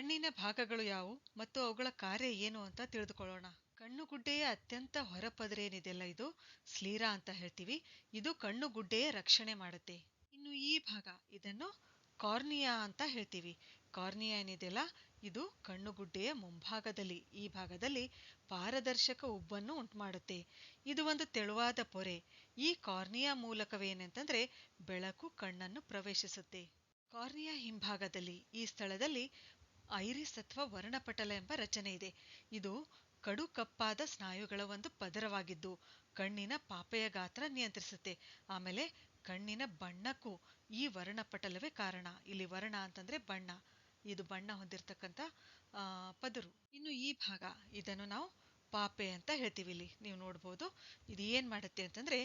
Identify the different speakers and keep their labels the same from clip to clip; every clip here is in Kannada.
Speaker 1: ಕಣ್ಣಿನ ಭಾಗಗಳು ಯಾವುವು ಮತ್ತು ಅವುಗಳ ಕಾರ್ಯ ಏನು ಅಂತ ತಿಳಿದುಕೊಳ್ಳೋಣ. ಕಣ್ಣುಗುಡ್ಡೆಯ ಅತ್ಯಂತ ಹೊರಪದರೆ ಏನಿದೆಯಲ್ಲ ಇದು? ಸ್ಲೀರಾ ಅಂತ ಹೇಳ್ತೀವಿ. ಇದು ಕಣ್ಣುಗುಡ್ಡೆಯ ರಕ್ಷಣೆ ಮಾಡುತ್ತೆ. ಇನ್ನು ಈ ಭಾಗ, ಇದನ್ನು ಕಾರ್ನಿಯಾ ಅಂತ ಹೇಳ್ತೀವಿ. ಕಾರ್ನಿಯಾ ಏನಿದೆಯಲ್ಲ? ಇದು ಕಣ್ಣುಗುಡ್ಡೆಯ ಮುಂಭಾಗದಲ್ಲಿ, ಈ ಭಾಗದಲ್ಲಿ ಪಾರದರ್ಶಕ ಉಬ್ಬನ್ನು ಉಂಟುಮಾಡುತ್ತೆ. ಇದು ಒಂದು ತೆಳುವಾದ ಪೊರೆ. ಈ ಕಾರ್ನಿಯಾ ಮೂಲಕವೇನಂತಂದ್ರೆ ಬೆಳಕು ಕಣ್ಣನ್ನು ಪ್ರವೇಶಿಸುತ್ತೆ. ಕಾರ್ನಿಯಾ ಹಿಂಭಾಗದಲ್ಲಿ, ಈ ಸ್ಥಳದಲ್ಲಿ ಐರಿಸ್ ಅಥವಾ ವರ್ಣಪಟಲ ಎಂಬ ರಚನೆ ಇದೆ. ಇದು ಕಡು ಕಪ್ಪಾದ ಸ್ನಾಯುಗಳ ಒಂದು ಪದರವಾಗಿದ್ದು, ಕಣ್ಣಿನ ಪಾಪೆಯ ಗಾತ್ರ ನಿಯಂತ್ರಿಸುತ್ತೆ. ಆಮೇಲೆ ಕಣ್ಣಿನ ಬಣ್ಣಕ್ಕೂ ಈ ವರ್ಣಪಟಲವೇ ಕಾರಣ. ಇಲ್ಲಿ ವರ್ಣ ಅಂತಂದ್ರೆ ಬಣ್ಣ. ಇದು ಬಣ್ಣ ಹೊಂದಿರತಕ್ಕಂಥ ಪದರು. ಇನ್ನು ಈ ಭಾಗ, ಇದನ್ನು ನಾವು ಪಾಪೆ ಅಂತ ಹೇಳ್ತೀವಿ ಇಲ್ಲಿ. ನೀವು ನೋಡ್ಬೋದು, ಇದು ಏನ್ ಮಾಡುತ್ತೆ ಅಂತಂದ್ರೆ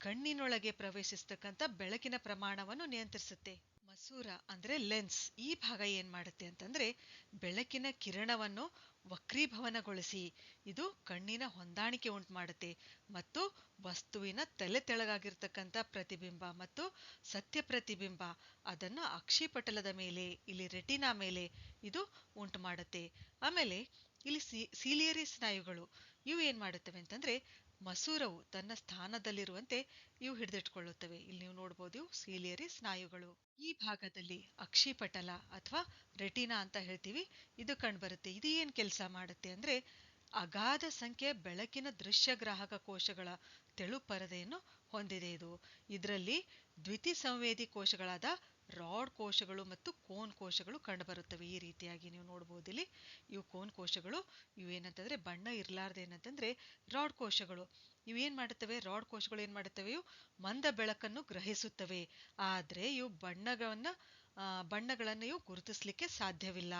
Speaker 1: ಕಣ್ಣಿನೊಳಗೆ ಪ್ರವೇಶಿಸ್ತಕ್ಕಂಥ ಬೆಳಕಿನ ಪ್ರಮಾಣವನ್ನು ನಿಯಂತ್ರಿಸುತ್ತೆ. ಮಸೂರ ಅಂದ್ರೆ ಲೆನ್ಸ್ ಈ ಭಾಗ ಏನು ಮಾಡುತ್ತೆ ಅಂತಂದ್ರೆ ಬೆಳಕಿನ ಕಿರಣವನ್ನು ವಕ್ರೀಭವನಗೊಳಿಸಿ ಇದು ಕಣ್ಣಿನ ಹೊಂದಾಣಿಕೆ ಉಂಟು ಮಾಡುತ್ತೆ ಮತ್ತು ವಸ್ತುವಿನ ತಲೆ ತೆಳಗಾಗಿರ್ತಕ್ಕಂಥ ಪ್ರತಿಬಿಂಬ ಮತ್ತು ಸತ್ಯ ಪ್ರತಿಬಿಂಬ ಅದನ್ನು ಅಕ್ಷಿಪಟಲದ ಮೇಲೆ ಇಲ್ಲಿ ರೆಟಿನಾ ಮೇಲೆ ಇದು ಉಂಟು ಮಾಡುತ್ತೆ. ಆಮೇಲೆ ಇಲ್ಲಿ ಸಿ ಸೀಲಿಯರಿ ಸ್ನಾಯುಗಳು ಇವು ಏನು ಮಾಡುತ್ತವೆ ಅಂತಂದ್ರೆ ಮಸೂರವು ತನ್ನ ಸ್ಥಾನದಲ್ಲಿರುವಂತೆ ಇವು ಹಿಡಿದಿಟ್ಕೊಳ್ಳುತ್ತವೆ ಇಲ್ಲಿ ನೀವು ನೋಡ್ಬೋದು ಇವು ಸೀಲಿಯರಿ ಸ್ನಾಯುಗಳು. ಈ ಭಾಗದಲ್ಲಿ ಅಕ್ಷಿಪಟಲ ಅಥವಾ ರೆಟಿನಾ ಅಂತ ಹೇಳ್ತೀವಿ. ಇದು ಕಂಡುಬರುತ್ತೆ. ಇದು ಏನ್ ಕೆಲಸ ಮಾಡುತ್ತೆ ಅಂದ್ರೆ ಅಗಾಧ ಸಂಖ್ಯೆ ಬೆಳಕಿನ ದೃಶ್ಯ ಗ್ರಾಹಕ ಕೋಶಗಳ ತೆಳು ಪರದೆಯನ್ನು ಹೊಂದಿದೆ ಇದು. ಇದರಲ್ಲಿ ದ್ವಿತಿ ಸಂವೇದಿ ಕೋಶಗಳಾದ ರಾಡ್ ಕೋಶಗಳು ಮತ್ತು ಕೋನ್ ಕೋಶಗಳು ಕಂಡುಬರುತ್ತವೆ. ಈ ರೀತಿಯಾಗಿ ನೀವು ನೋಡ್ಬೋದು ಇಲ್ಲಿ ಇವು ಕೋನ್ ಕೋಶಗಳು, ಇವು ಏನಂತಂದ್ರೆ ಬಣ್ಣ ಇರಲಾರದೆ ಏನಂತಂದ್ರೆ ರಾಡ್ ಕೋಶಗಳು. ಇವು ಏನ್ ಮಾಡುತ್ತವೆ? ರಾಡ್ ಕೋಶಗಳು ಏನು ಮಾಡುತ್ತವೆ? ಇವು ಮಂದ ಬೆಳಕನ್ನು ಗ್ರಹಿಸುತ್ತವೆ. ಆದ್ರೆ ಇವು ಬಣ್ಣಗಳನ್ನ ಬಣ್ಣಗಳನ್ನು ಇವು ಗುರುತಿಸಲಿಕ್ಕೆ ಸಾಧ್ಯವಿಲ್ಲ.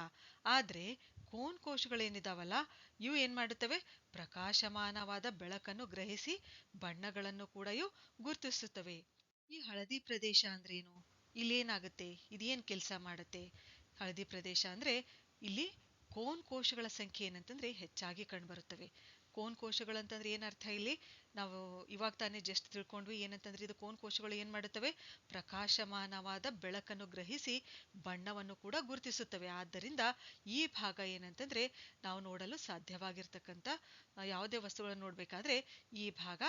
Speaker 1: ಆದ್ರೆ ಕೋನ್ ಕೋಶಗಳೇನಿದಾವಲ್ಲ ಇವು ಏನ್ ಮಾಡುತ್ತವೆ? ಪ್ರಕಾಶಮಾನವಾದ ಬೆಳಕನ್ನು ಗ್ರಹಿಸಿ ಬಣ್ಣಗಳನ್ನು ಕೂಡ ಇವು ಗುರುತಿಸುತ್ತವೆ. ಈ ಹಳದಿ ಪ್ರದೇಶ ಅಂದ್ರೇನು? ಇಲ್ಲೇನಾಗುತ್ತೆ? ಇದೇನ್ ಕೆಲಸ ಮಾಡುತ್ತೆ? ಹಳದಿ ಪ್ರದೇಶ ಅಂದ್ರೆ ಇಲ್ಲಿ ಕೋನ್ ಕೋಶಗಳ ಸಂಖ್ಯೆ ಏನಂತಂದ್ರೆ ಹೆಚ್ಚಾಗಿ ಕಂಡುಬರುತ್ತವೆ. ಕೋನ್ ಕೋಶಗಳು ಅಂತಂದ್ರೆ ಏನು ಏನರ್ಥ ಇಲ್ಲಿ? ನಾವು ಇವಾಗ ತಾನೇ ಜಸ್ಟ್ ತಿಳ್ಕೊಂಡ್ವಿ ಏನಂತಂದ್ರೆ ಇದು ಕೋನ್ ಕೋಶಗಳು ಏನ್ ಮಾಡುತ್ತವೆ? ಪ್ರಕಾಶಮಾನವಾದ ಬೆಳಕನ್ನು ಗ್ರಹಿಸಿ ಬಣ್ಣವನ್ನು ಕೂಡ ಗುರುತಿಸುತ್ತವೆ. ಆದ್ದರಿಂದ ಈ ಭಾಗ ಏನಂತಂದ್ರೆ ನಾವು ನೋಡಲು ಸಾಧ್ಯವಾಗಿರ್ತಕ್ಕಂಥ ಯಾವುದೇ ವಸ್ತುಗಳನ್ನು ನೋಡ್ಬೇಕಾದ್ರೆ ಈ ಭಾಗ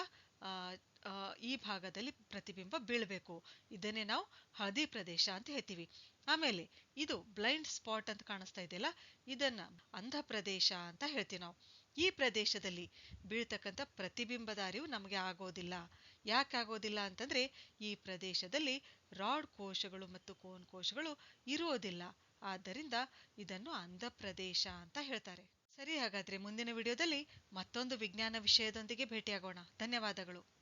Speaker 1: ಈ ಭಾಗದಲ್ಲಿ ಪ್ರತಿಬಿಂಬ ಬೀಳಬೇಕು. ಇದನ್ನೇ ನಾವು ಹಳದಿ ಪ್ರದೇಶ ಅಂತ ಹೇಳ್ತೀವಿ. ಆಮೇಲೆ ಇದು ಬ್ಲೈಂಡ್ ಸ್ಪಾಟ್ ಅಂತ ಕಾಣಿಸ್ತಾ ಇದೆಯಲ್ಲ? ಇದನ್ನ ಅಂಧ ಪ್ರದೇಶ ಅಂತ ಹೇಳ್ತೀವಿ ನಾವು. ಈ ಪ್ರದೇಶದಲ್ಲಿ ಬೀಳ್ತಕ್ಕಂಥ ಪ್ರತಿಬಿಂಬದ ಅರಿವು ನಮಗೆ ಆಗೋದಿಲ್ಲ. ಯಾಕೆ ಆಗೋದಿಲ್ಲ ಅಂತಂದ್ರೆ ಈ ಪ್ರದೇಶದಲ್ಲಿ ರಾಡ್ ಕೋಶಗಳು ಮತ್ತು ಕೋನ್ ಕೋಶಗಳು ಇರುವುದಿಲ್ಲ ಆದ್ದರಿಂದ ಇದನ್ನು ಅಂಧ ಪ್ರದೇಶ ಅಂತ ಹೇಳ್ತಾರೆ. ಸರಿ ಹಾಗಾದ್ರೆ ಮುಂದಿನ ವಿಡಿಯೋದಲ್ಲಿ ಮತ್ತೊಂದು ವಿಜ್ಞಾನ ವಿಷಯದೊಂದಿಗೆ ಭೇಟಿಯಾಗೋಣ. ಧನ್ಯವಾದಗಳು.